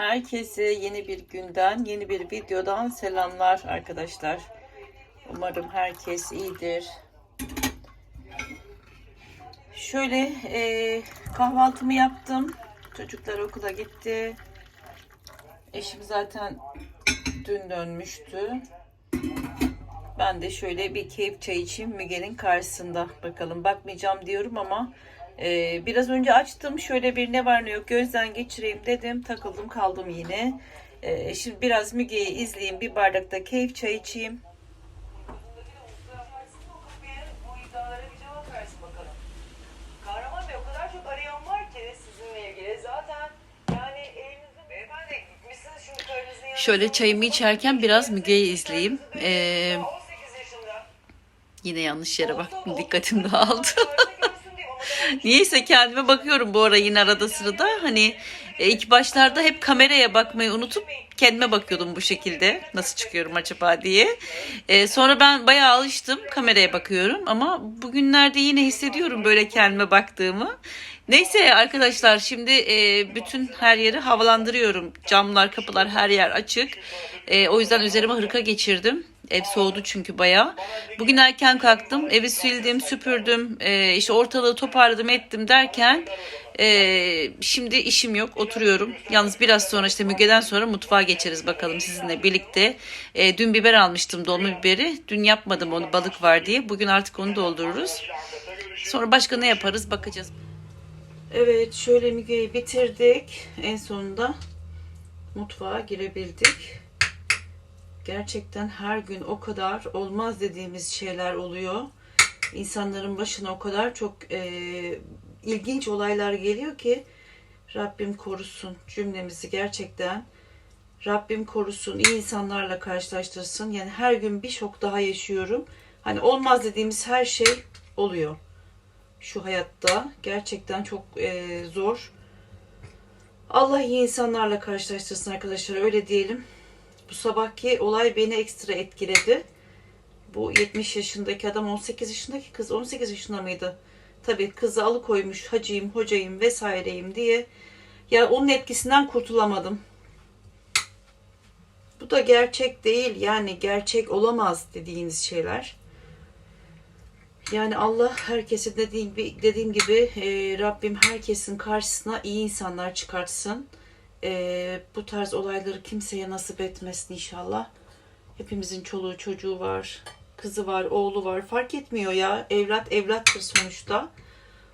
Herkese yeni bir günden, yeni bir videodan selamlar arkadaşlar. Umarım herkes iyidir. Şöyle e, kahvaltımı yaptım. Çocuklar okula gitti. Eşim zaten dün dönmüştü. Ben de şöyle bir keyif çay içeyim Müge'nin karşısında. Bakalım bakmayacağım diyorum ama e, biraz önce açtım. Şöyle bir ne var ne yok gözden geçireyim dedim. Takıldım kaldım yine. E, şimdi biraz Müge'yi izleyeyim. Bir bardakta keyif çay içeyim. Şöyle çayımı içerken biraz Müge'yi izleyeyim. E, 18 yaşında. yine yanlış yere baktım. Dikkatim dağıldı. Görsün diye ona da Niyeyse kendime bakıyorum bu ara yine arada sırada. Hani e, ilk başlarda hep kameraya bakmayı unutup kendime bakıyordum bu şekilde. Nasıl çıkıyorum acaba diye. E, sonra ben bayağı alıştım kameraya bakıyorum. Ama bugünlerde yine hissediyorum böyle kendime baktığımı. Neyse arkadaşlar şimdi e, bütün her yeri havalandırıyorum. Camlar, kapılar her yer açık. E, o yüzden üzerime hırka geçirdim. Ev soğudu çünkü bayağı. Bugün erken kalktım. Evi sildim, süpürdüm. E, işte ortalığı toparladım, ettim derken e, şimdi işim yok. Oturuyorum. Yalnız biraz sonra işte Müge'den sonra mutfağa geçeriz bakalım sizinle birlikte. E, dün biber almıştım, dolma biberi. Dün yapmadım onu balık var diye. Bugün artık onu doldururuz. Sonra başka ne yaparız bakacağız. Evet şöyle Müge'yi bitirdik. En sonunda mutfağa girebildik. Gerçekten her gün o kadar olmaz dediğimiz şeyler oluyor. İnsanların başına o kadar çok e, ilginç olaylar geliyor ki Rabbim korusun cümlemizi gerçekten. Rabbim korusun, iyi insanlarla karşılaştırsın. Yani her gün bir şok daha yaşıyorum. Hani olmaz dediğimiz her şey oluyor şu hayatta. Gerçekten çok e, zor. Allah iyi insanlarla karşılaştırsın arkadaşlar öyle diyelim. Bu sabahki olay beni ekstra etkiledi. Bu 70 yaşındaki adam 18 yaşındaki kız 18 yaşında mıydı? Tabii kızı alıkoymuş hacıyım, hocayım vesaireyim diye. Ya onun etkisinden kurtulamadım. Bu da gerçek değil. Yani gerçek olamaz dediğiniz şeyler. Yani Allah herkese dediğim, dediğim gibi e, Rabbim herkesin karşısına iyi insanlar çıkartsın. E, bu tarz olayları kimseye nasip etmesin inşallah. Hepimizin çoluğu çocuğu var, kızı var, oğlu var. Fark etmiyor ya. Evlat evlattır sonuçta.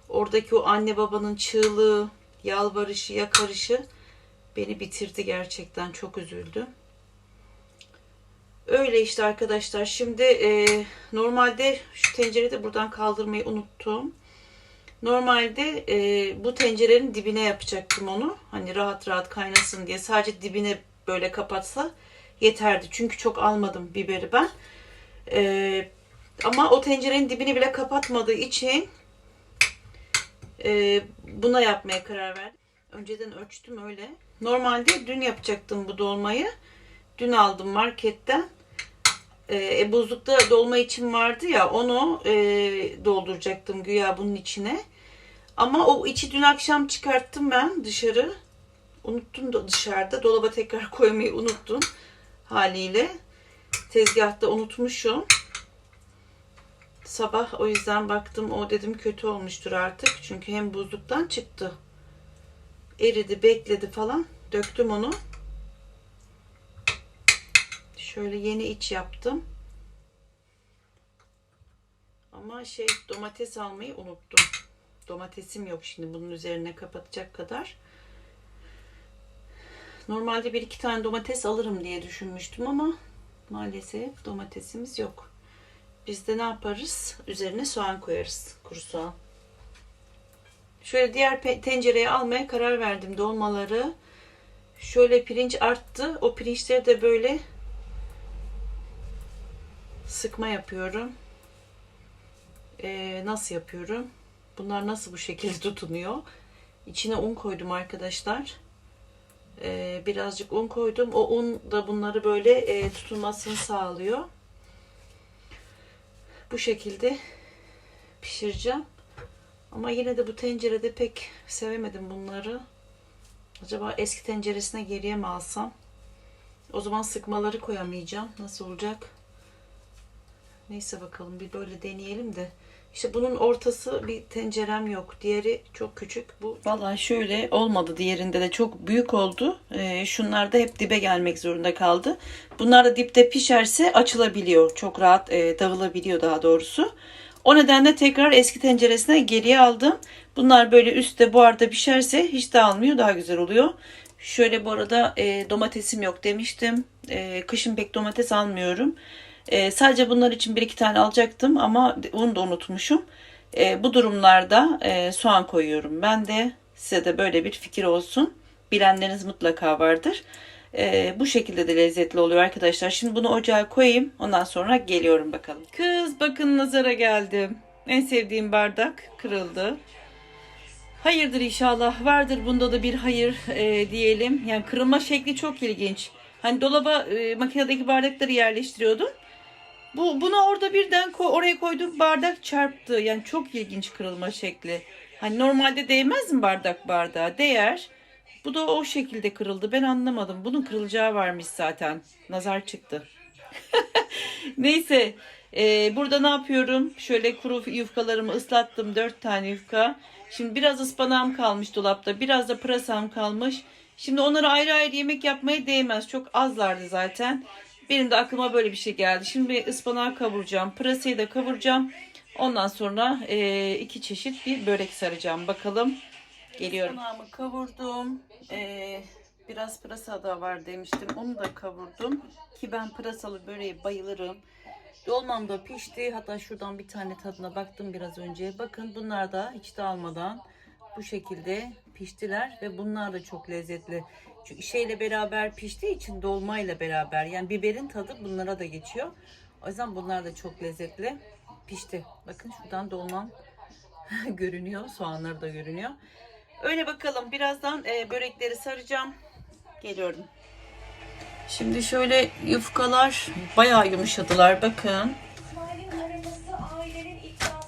Oradaki o anne babanın çığlığı, yalvarışı, yakarışı beni bitirdi gerçekten. Çok üzüldüm. Öyle işte arkadaşlar. Şimdi e, normalde şu tencereyi de buradan kaldırmayı unuttum. Normalde e, bu tencerenin dibine yapacaktım onu. Hani rahat rahat kaynasın diye. Sadece dibine böyle kapatsa yeterdi. Çünkü çok almadım biberi ben. E, ama o tencerenin dibini bile kapatmadığı için e, buna yapmaya karar verdim. Önceden ölçtüm öyle. Normalde dün yapacaktım bu dolmayı. Dün aldım marketten. E, buzlukta dolma için vardı ya onu e, dolduracaktım güya bunun içine. Ama o içi dün akşam çıkarttım ben dışarı. Unuttum da dışarıda. Dolaba tekrar koymayı unuttum haliyle. Tezgahta unutmuşum. Sabah o yüzden baktım o dedim kötü olmuştur artık. Çünkü hem buzluktan çıktı. Eridi bekledi falan. Döktüm onu. Şöyle yeni iç yaptım. Ama şey domates almayı unuttum. Domatesim yok şimdi bunun üzerine kapatacak kadar. Normalde bir iki tane domates alırım diye düşünmüştüm ama maalesef domatesimiz yok. Biz de ne yaparız? Üzerine soğan koyarız. Kuru soğan. Şöyle diğer tencereye almaya karar verdim dolmaları. Şöyle pirinç arttı. O pirinçleri de böyle sıkma yapıyorum. Ee, nasıl yapıyorum? Bunlar nasıl bu şekilde tutunuyor? İçine un koydum arkadaşlar. Ee, birazcık un koydum. O un da bunları böyle e, tutulmasını sağlıyor. Bu şekilde pişireceğim. Ama yine de bu tencerede pek sevemedim bunları. Acaba eski tenceresine geriye mi alsam? O zaman sıkmaları koyamayacağım. Nasıl olacak? Neyse bakalım bir böyle deneyelim de. İşte bunun ortası bir tencerem yok. Diğeri çok küçük. Bu vallahi şöyle olmadı. Diğerinde de çok büyük oldu. Ee, şunlar da hep dibe gelmek zorunda kaldı. Bunlar da dipte pişerse açılabiliyor. Çok rahat e, dağılabiliyor daha doğrusu. O nedenle tekrar eski tenceresine geriye aldım. Bunlar böyle üstte buharda pişerse hiç dağılmıyor. Daha güzel oluyor. Şöyle bu arada e, domatesim yok demiştim. E, kışın pek domates almıyorum. E, sadece bunlar için bir iki tane alacaktım ama onu da unutmuşum. E, bu durumlarda e, soğan koyuyorum. Ben de size de böyle bir fikir olsun. Bilenleriniz mutlaka vardır. E, bu şekilde de lezzetli oluyor arkadaşlar. Şimdi bunu ocağa koyayım. Ondan sonra geliyorum bakalım. Kız bakın nazara geldim. En sevdiğim bardak kırıldı. Hayırdır inşallah. Vardır bunda da bir hayır e, diyelim. Yani kırılma şekli çok ilginç. Hani dolaba e, makinedeki bardakları yerleştiriyordum. Bu buna orada birden ko- oraya koyduğum bardak çarptı. Yani çok ilginç kırılma şekli. Hani normalde değmez mi bardak bardağa? Değer. Bu da o şekilde kırıldı. Ben anlamadım. Bunun kırılacağı varmış zaten. Nazar çıktı. Neyse. e, burada ne yapıyorum? Şöyle kuru yufkalarımı ıslattım. Dört tane yufka. Şimdi biraz ıspanağım kalmış dolapta. Biraz da pırasam kalmış. Şimdi onları ayrı ayrı yemek yapmaya değmez. Çok azlardı zaten. Benim de aklıma böyle bir şey geldi. Şimdi ıspanağı kavuracağım. Pırasayı da kavuracağım. Ondan sonra e, iki çeşit bir börek saracağım. Bakalım. Geliyorum. Ispanağımı kavurdum. E, biraz pırasa da var demiştim. Onu da kavurdum. Ki ben pırasalı böreğe bayılırım. Dolmam da pişti. Hatta şuradan bir tane tadına baktım biraz önce. Bakın bunlar da hiç dağılmadan bu şekilde piştiler ve bunlar da çok lezzetli. Çünkü şeyle beraber piştiği için dolmayla beraber yani biberin tadı bunlara da geçiyor. O yüzden bunlar da çok lezzetli. Pişti. Bakın şuradan dolmam görünüyor. Soğanları da görünüyor. Öyle bakalım. Birazdan e, börekleri saracağım. Geliyorum. Şimdi şöyle yufkalar bayağı yumuşadılar. Bakın.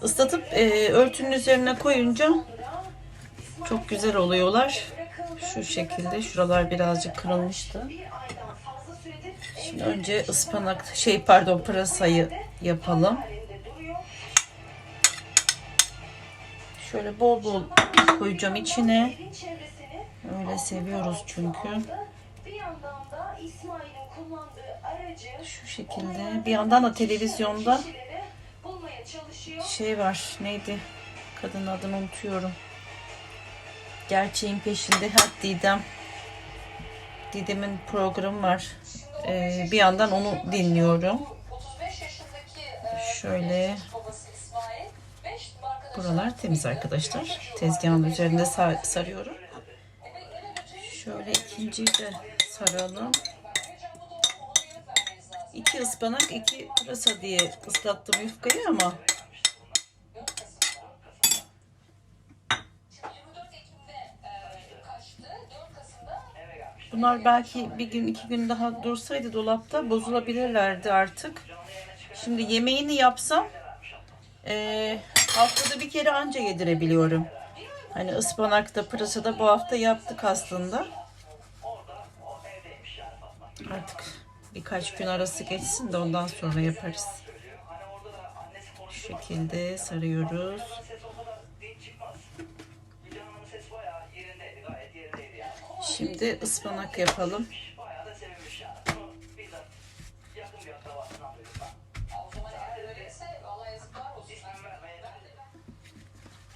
Islatıp e, örtünün üzerine koyunca çok güzel oluyorlar. Şu şekilde. Şuralar birazcık kırılmıştı. Şimdi önce ıspanak şey pardon pırasayı yapalım. Şöyle bol bol koyacağım içine. Öyle seviyoruz çünkü. Şu şekilde. Bir yandan da televizyonda şey var. Neydi? Kadın adını unutuyorum. Gerçeğin peşinde. Ha Didem. Didem'in programı var. Ee, bir yandan onu dinliyorum. 35 yaşındaki Şöyle babası İsmail 5 arkadaşı buralar temiz arkadaşlar. Tezgahın üzerinde sar- sarıyorum. Şöyle ikinciyi de saralım. İki ıspanak, iki pırasa diye ıslattım yufkayı ama bunlar belki bir gün iki gün daha dursaydı dolapta bozulabilirlerdi artık. Şimdi yemeğini yapsam eee, haftada bir kere anca yedirebiliyorum. Hani ıspanakta, pırasada bu hafta yaptık aslında. Artık birkaç gün arası geçsin de ondan sonra yaparız. Şu şekilde sarıyoruz. Şimdi ıspanak yapalım.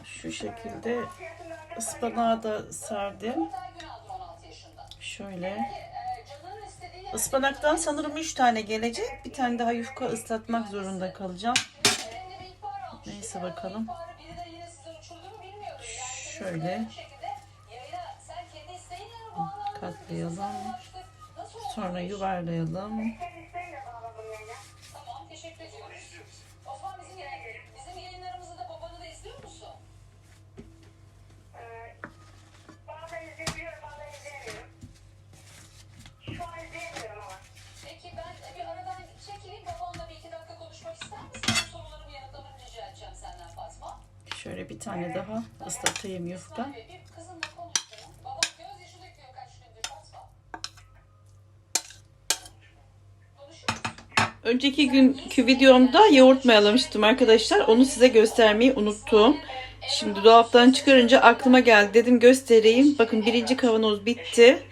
Şu şekilde ıspanağı da sardım. Tay gün aldı 16 yaşında. Şöyle. Ispanaktan sanırım 3 tane gelecek. Bir tane daha yufka ıslatmak zorunda kalacağım. Neyse bakalım. İhbarı birileri yine size uçurdu mu bilmiyordur. Yani Şöyle bu şekilde yayına sen kendi isteğinle mi bağlandın? Katlayalım. Sonra yuvarlayalım. Tamam teşekkür ediyoruz. Osman bizim yayın, Önceki günkü videomda yoğurt mayalamıştım arkadaşlar. Onu size göstermeyi unuttum. Şimdi dolaptan çıkarınca aklıma geldi. Dedim göstereyim. Bakın birinci kavanoz bitti.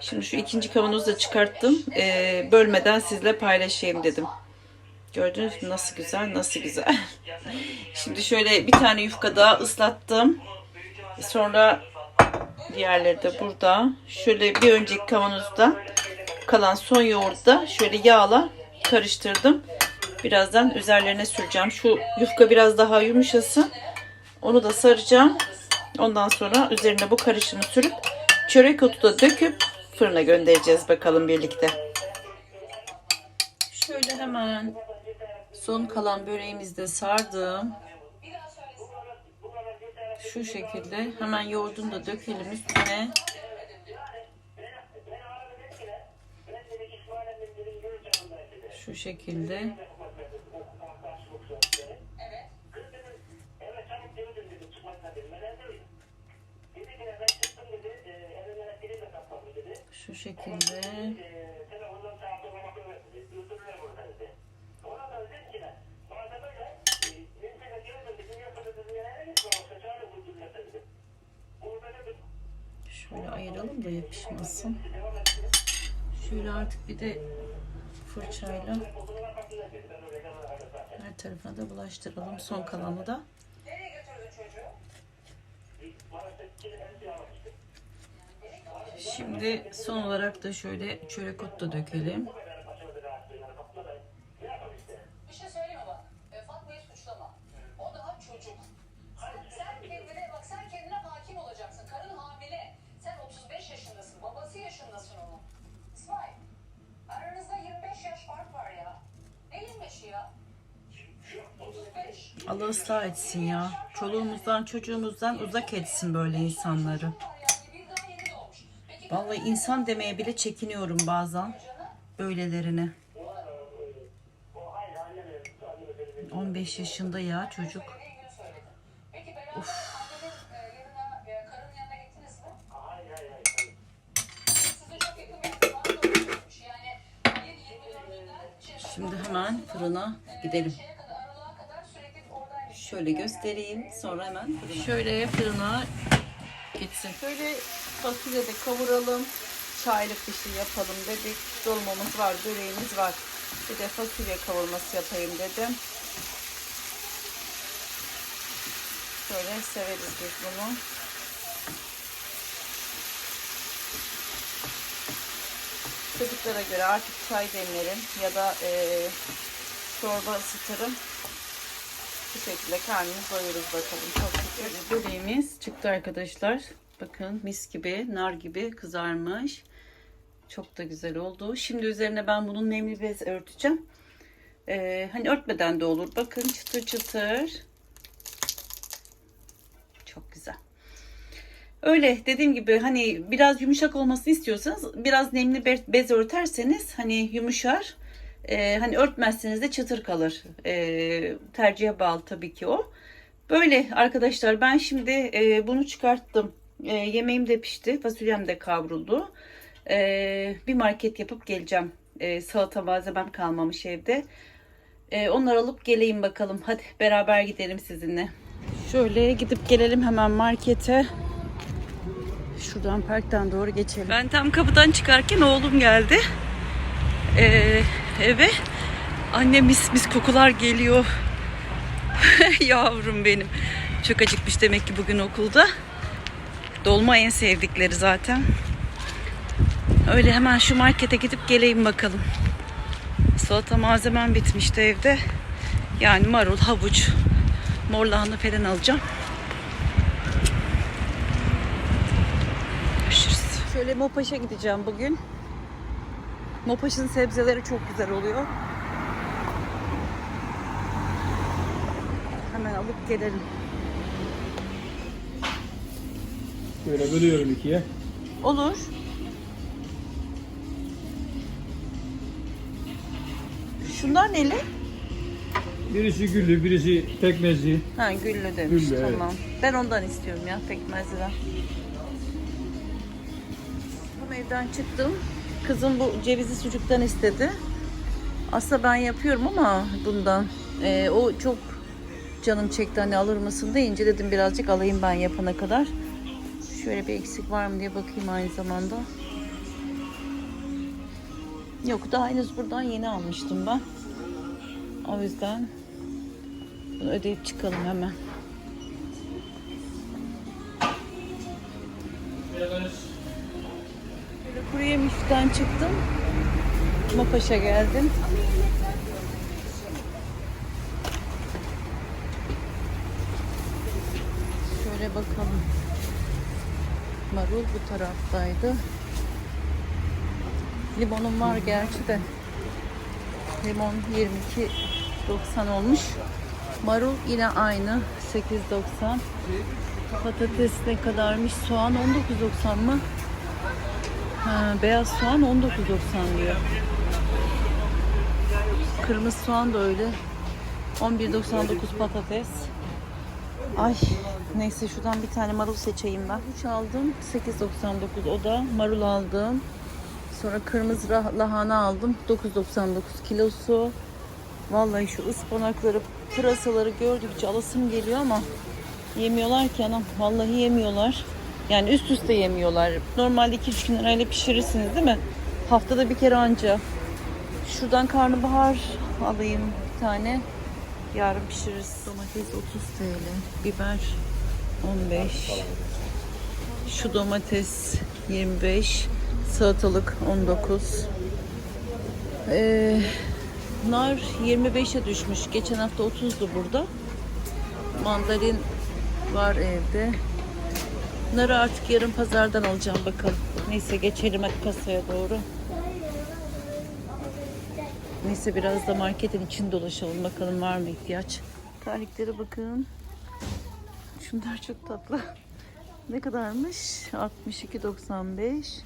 Şimdi şu ikinci kavanozu da çıkarttım. Ee, bölmeden sizle paylaşayım dedim. Gördünüz mü nasıl güzel nasıl güzel. Şimdi şöyle bir tane yufka daha ıslattım. Sonra diğerleri de burada. Şöyle bir önceki kavanozda kalan son yoğurdu da şöyle yağla karıştırdım. Birazdan üzerlerine süreceğim. Şu yufka biraz daha yumuşasın. Onu da saracağım. Ondan sonra üzerine bu karışımı sürüp çörek otu da döküp fırına göndereceğiz bakalım birlikte. Şöyle hemen son kalan böreğimizi de sardım. Şu şekilde hemen yoğurdunu da dökelim üstüne. Şu şekilde. Şu şekilde. Şöyle ayıralım da yapışmasın. Şöyle artık bir de fırçayla her tarafına da bulaştıralım. Son kalanı da. Şimdi son olarak da şöyle çörek ot da dökelim. Allah ıslah etsin ya. Çoluğumuzdan çocuğumuzdan uzak etsin böyle insanları. Vallahi insan demeye bile çekiniyorum bazen böylelerine. 15 yaşında ya çocuk. ne ilgili söyledin? Peki beraber annenin yanına, karının yanına gittiniz mi? Size çok yakın bir zaman doğmuş. Yani ayın 24'ünden şey, Şimdi hemen fırına gidelim. Şöyle göstereyim sonra hemen fırına. Şöyle fırına gitsin. Şöyle fasulye de kavuralım. Çaylık bir şey yapalım dedik. Dolmamız var, böreğimiz var. Bir de fasulye kavurması yapayım dedim. Şöyle severiz biz bunu. Çocuklara göre artık çay demlerim ya da eee çorba ısıtırım. Bu şekilde karnımızı doyururuz bakalım. Çok şükür. Böreğimiz çıktı arkadaşlar. Bakın mis gibi, nar gibi kızarmış. Çok da güzel oldu. Şimdi üzerine ben bunun nemli bez örteceğim. Ee, hani örtmeden de olur. Bakın çıtır çıtır. Çok güzel. Öyle dediğim gibi hani biraz yumuşak olmasını istiyorsanız biraz nemli be- bez örterseniz hani yumuşar. Ee, hani örtmezseniz de çıtır kalır. Ee, tercihe bağlı tabii ki o. Böyle arkadaşlar ben şimdi e, bunu çıkarttım. E, yemeğim de pişti. Fasulyem de kavruldu. E, bir market yapıp geleceğim. E, salata malzemem kalmamış evde. E, onları alıp geleyim bakalım. Hadi beraber gidelim sizinle. Şöyle gidip gelelim hemen markete. Şuradan parktan doğru geçelim. Ben tam kapıdan çıkarken oğlum geldi. Ee, eve. Anne mis mis kokular geliyor. Yavrum benim. Çok acıkmış demek ki bugün okulda. Dolma en sevdikleri zaten. Öyle hemen şu markete gidip geleyim bakalım. Salata malzemem bitmişti evde. Yani marul, havuç, mor lahana falan alacağım. Görüşürüz. Şöyle Mopaş'a gideceğim bugün. Mopaş'ın sebzeleri çok güzel oluyor. Hemen alıp gelelim. Böyle bölüyorum ikiye. Olur. Şunlar neli? Birisi güllü, birisi pekmezli. Ha güllü demiş. Güllü, evet. tamam. Ben ondan istiyorum ya pekmezliden. Tam evden çıktım. Kızım bu cevizi sucuktan istedi. Aslında ben yapıyorum ama bundan. Ee, o çok canım çekti hani alır mısın deyince dedim birazcık alayım ben yapana kadar. Şöyle bir eksik var mı diye bakayım aynı zamanda. Yok daha henüz buradan yeni almıştım ben. O yüzden bunu ödeyip çıkalım hemen. Böyle kuru yemişten çıktım. Mapaş'a geldim. Şöyle bakalım. Marul bu taraftaydı. Limonum var gerçi de. Limon 22.90 olmuş. Marul yine aynı 8.90. Patates ne kadarmış? Soğan 19.90 mı? Beyaz soğan 19.90 diyor. Kırmızı soğan da öyle. 11.99 patates. Ay neyse şuradan bir tane marul seçeyim ben. 3 aldım 8.99 o da marul aldım. Sonra kırmızı lahana aldım 9.99 kilosu. Vallahi şu ıspanakları, pırasaları gördükçe alasım geliyor ama yemiyorlar ki anam. Vallahi yemiyorlar. Yani üst üste yemiyorlar. Normalde 2-3 gün arayla pişirirsiniz değil mi? Haftada bir kere anca. Şuradan karnabahar alayım bir tane. Yarın pişiririz. Domates 30 TL. Biber 15. Şu domates 25. Salatalık 19. Ee, nar 25'e düşmüş. Geçen hafta 30'du burada. Mandalin var evde. Narı artık yarın pazardan alacağım bakalım. Neyse geçelim hadi kasaya doğru. Neyse biraz da marketin için dolaşalım bakalım var mı ihtiyaç. Terliklere bakın. Şunlar çok tatlı. Ne kadarmış? 62.95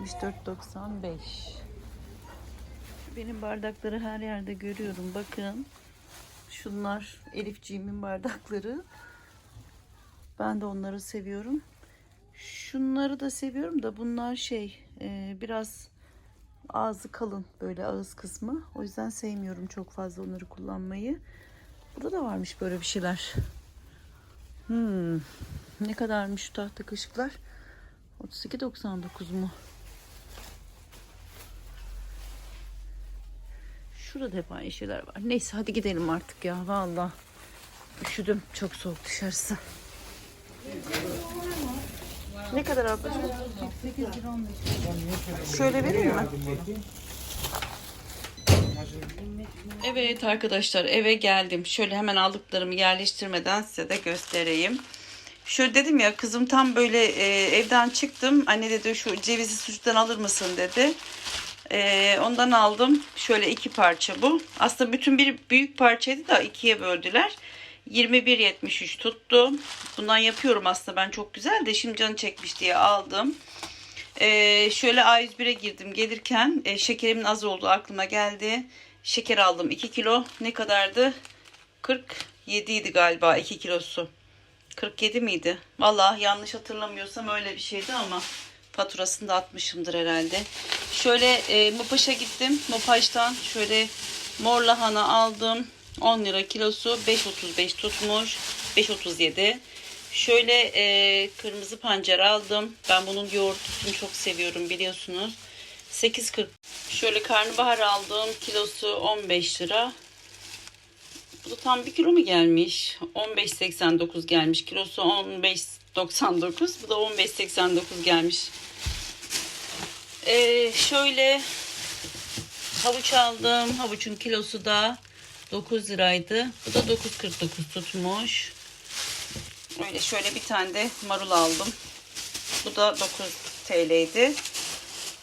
74.95 Benim bardakları her yerde görüyorum. Bakın. Şunlar Elifciğimin bardakları. Ben de onları seviyorum. Şunları da seviyorum da bunlar şey e, biraz ağzı kalın böyle ağız kısmı. O yüzden sevmiyorum çok fazla onları kullanmayı. Burada da varmış böyle bir şeyler. Hmm. Ne kadarmış şu tahta kaşıklar? 32.99 mu? Şurada da hep aynı şeyler var. Neyse hadi gidelim artık ya. Vallahi üşüdüm. Çok soğuk dışarısı. Ne kadar ablacığım? Şöyle vereyim mi? Evet arkadaşlar eve geldim. Şöyle hemen aldıklarımı yerleştirmeden size de göstereyim. Şöyle dedim ya kızım tam böyle e, evden çıktım. Anne dedi şu cevizi sucuktan alır mısın dedi. E, ondan aldım. Şöyle iki parça bu. Aslında bütün bir büyük parçaydı da ikiye böldüler. 21.73 tuttu. Bundan yapıyorum aslında ben çok güzel de şimdi canı çekmiş diye aldım. Ee, şöyle A101'e girdim gelirken e, şekerimin az olduğu aklıma geldi. Şeker aldım 2 kilo. Ne kadardı? 47 idi galiba 2 kilosu. 47 miydi? Vallahi yanlış hatırlamıyorsam öyle bir şeydi ama faturasını da atmışımdır herhalde. Şöyle e, Mopaş'a gittim. Mopaş'tan şöyle mor lahana aldım. 10 lira kilosu 5.35 tutmuş. 5.37. Şöyle e, kırmızı pancar aldım. Ben bunun yoğurtlusunu çok seviyorum biliyorsunuz. 8.40. Şöyle karnabahar aldım. Kilosu 15 lira. Bu da tam bir kilo mu gelmiş? 15.89 gelmiş. Kilosu 15.99. Bu da 15.89 gelmiş. Ee, şöyle havuç aldım. Havuçun kilosu da 9 liraydı. Bu da 9.49 tutmuş. Öyle şöyle bir tane de marul aldım. Bu da 9 TL'ydi.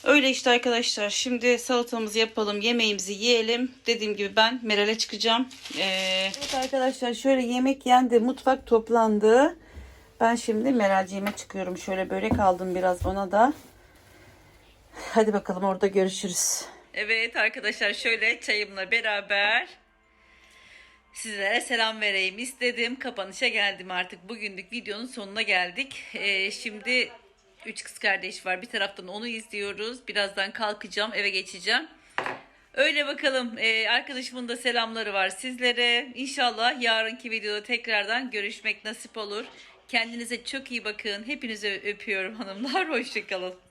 Öyle işte arkadaşlar. Şimdi salatamızı yapalım. Yemeğimizi yiyelim. Dediğim gibi ben Meral'e çıkacağım. Ee... Evet arkadaşlar şöyle yemek yendi. Mutfak toplandı. Ben şimdi Meral'ciğime çıkıyorum. Şöyle börek aldım biraz ona da. Hadi bakalım orada görüşürüz. Evet arkadaşlar şöyle çayımla beraber sizlere selam vereyim istedim. Kapanışa geldim artık. Bugünlük videonun sonuna geldik. Ee, şimdi üç kız kardeş var. Bir taraftan onu izliyoruz. Birazdan kalkacağım eve geçeceğim. Öyle bakalım. Ee, arkadaşımın da selamları var sizlere. İnşallah yarınki videoda tekrardan görüşmek nasip olur. Kendinize çok iyi bakın. Hepinize öpüyorum hanımlar. Hoşçakalın.